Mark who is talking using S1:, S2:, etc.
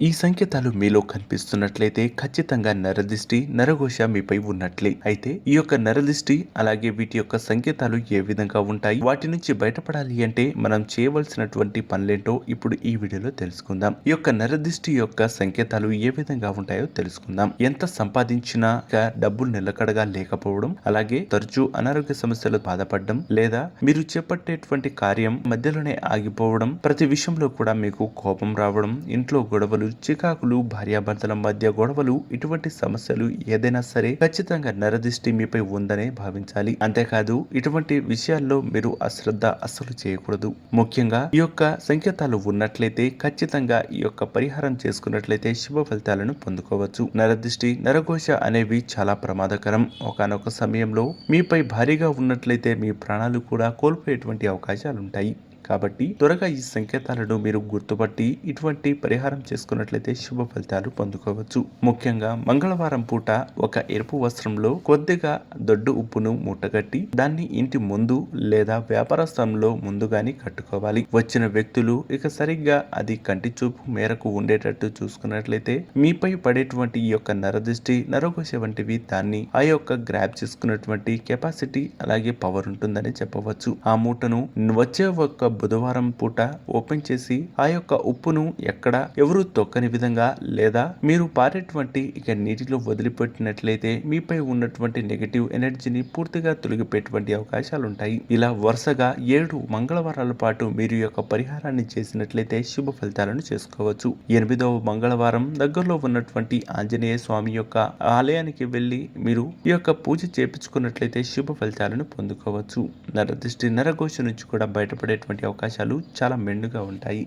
S1: ఈ సంకేతాలు మీలో కనిపిస్తున్నట్లయితే ఖచ్చితంగా నరదిష్టి నరఘోష మీపై ఉన్నట్లే. అయితే ఈ యొక్క నరదిష్టి అలాగే వీటి యొక్క సంకేతాలు ఏ విధంగా ఉంటాయి? వాటి నుంచి బయటపడాలి అంటే మనం చేయవలసినటువంటి పనులేంటో ఇప్పుడు ఈ వీడియోలో తెలుసుకుందాం. ఈ యొక్క నరదిష్టి యొక్క సంకేతాలు ఏ విధంగా ఉంటాయో తెలుసుకుందాం. ఎంత సంపాదించినా డబ్బులు నిలకడగా లేకపోవడం అలాగే తరచూ అనారోగ్య సమస్యలు బాధపడడం లేదా మీరు చేపట్టేటువంటి కార్యం మధ్యలోనే ఆగిపోవడం ప్రతి విషయంలో కూడా మీకు కోపం రావడం ఇంట్లో గొడవలు చికాకులు భార్యాభర్తల మధ్య గొడవలు ఇటువంటి సమస్యలు ఏదైనా సరే ఖచ్చితంగా నరదృష్టి మీపై ఉందనే భావించాలి. అంతేకాదు ఇటువంటి విషయాల్లో మీరు అశ్రద్ధ అస్సలు చేయకూడదు. ముఖ్యంగా ఈ యొక్క సంకేతాలు ఉన్నట్లయితే ఖచ్చితంగా ఈ యొక్క పరిహారం చేసుకున్నట్లయితే శుభ ఫలితాలను పొందుకోవచ్చు. నరదిష్టి నరఘోష అనేవి చాలా ప్రమాదకరం. ఒకనొక సమయంలో మీపై భారీగా ఉన్నట్లయితే మీ ప్రాణాలు కూడా కోల్పోయేటువంటి అవకాశాలు ఉంటాయి కాబట్టి త్వరగా ఈ సంకేతాలను మీరు గుర్తుపట్టి ఇటువంటి పరిహారం చేసుకున్నట్లయితే శుభ ఫలితాలు పొందుకోవచ్చు. ముఖ్యంగా మంగళవారం పూట ఒక ఎరుపు వస్త్రంలో కొద్దిగా దొడ్డు ఉప్పును మూటగట్టి దాన్ని ఇంటి ముందు లేదా వ్యాపార స్థలంలో ముందుగాని కట్టుకోవాలి. వచ్చిన వ్యక్తులు ఇక సరిగ్గా అది కంటి చూపు మేరకు ఉండేటట్టు చూసుకున్నట్లయితే మీపై పడేటువంటి ఈ యొక్క నరదృష్టి నరఘోష వంటివి దాన్ని ఆ యొక్క గ్రాప్ చేసుకున్నటువంటి కెపాసిటీ అలాగే పవర్ ఉంటుందని చెప్పవచ్చు. ఆ మూటను వచ్చే ఒక బుధవారం పూట ఓపెన్ చేసి ఆ యొక్క ఉప్పును ఎక్కడ ఎవరు తొక్కని విధంగా లేదా మీరు పారేటువంటి ఇక నీటిలో వదిలిపెట్టినట్లయితే మీపై ఉన్నటువంటి నెగటివ్ ఎనర్జీని పూర్తిగా తొలగిపెట్టువంటి అవకాశాలు ఉంటాయి ఇలా వరుసగా ఏడు మంగళవారాల పాటు మీరు యొక్క పరిహారాన్ని చేసినట్లయితే శుభ ఫలితాలను చేసుకోవచ్చు. ఎనిమిదవ మంగళవారం దగ్గరలో ఉన్నటువంటి ఆంజనేయ స్వామి యొక్క ఆలయానికి వెళ్ళి మీరు ఈ యొక్క పూజ చేపించుకున్నట్లయితే శుభ ఫలితాలను పొందుకోవచ్చు. నరదృష్టి నరఘోష నుంచి కూడా బయటపడేటువంటి అవకాశాలు చాలా మెండుగా ఉంటాయి.